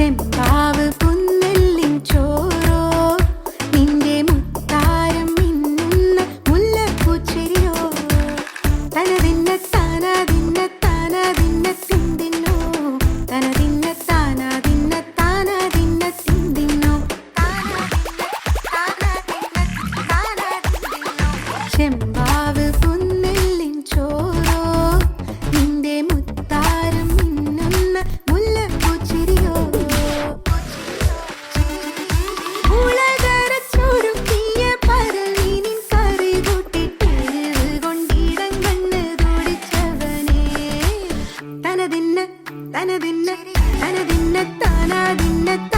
ചെമ്പാവ് പുന്നെല്ലിൻ ചോറോ? നിന്റെ മുത്താരം മിന്നുന്ന മുല്ലപ്പൂച്ചെരിയോ തനതിന്നെ തനതിന്നെ തനതിന്നെ തിന്തിന്നോ? തനതിന്നെ തനതിന്നെ തനതിന്നെ തിന്തിന്നോ? ചെമ്പ തനതിന്ന തനതിന്ന താനാതിന്ന